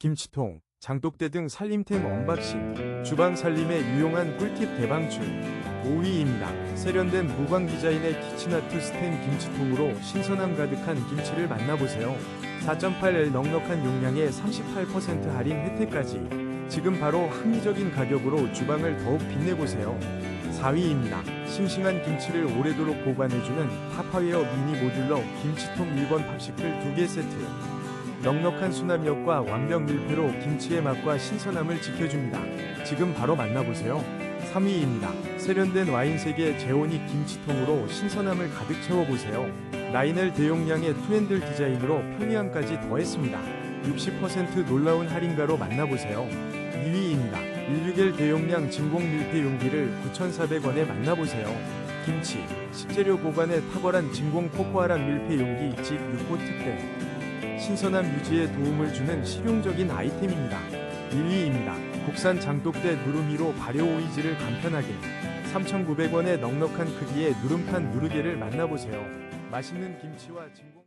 김치통, 장독대 등 살림템 언박싱, 주방 살림에 유용한 꿀팁 대방출. 5위입니다. 세련된 무광 디자인의 키친아트 스텐 김치통으로 신선함 가득한 김치를 만나보세요. 4.8L 넉넉한 용량에 38% 할인 혜택까지. 지금 바로 합리적인 가격으로 주방을 더욱 빛내보세요. 4위입니다. 싱싱한 김치를 오래도록 보관해주는 타파웨어 미니 모듈러 김치통 1번 팝시클 2개 세트. 넉넉한 수납력과 완벽 밀폐로 김치의 맛과 신선함을 지켜줍니다. 지금 바로 만나보세요. 3위입니다. 세련된 와인색의 제오닉 김치통으로 신선함을 가득 채워보세요. 라인을 대용량의 투핸들 디자인으로 편리함까지 더했습니다. 60% 놀라운 할인가로 만나보세요. 2위입니다. 16L 대용량 진공 밀폐 용기를 9,400원에 만나보세요. 김치, 식재료 보관에 탁월한 진공 코코아랑 밀폐 용기 직 6호 특대. 신선함 유지에 도움을 주는 실용적인 아이템입니다. 1위입니다. 국산 장독대 누르미로 발효 오이지를 간편하게 3,900원의 넉넉한 크기의 누름판 누르개를 만나보세요. 맛있는 김치와 진공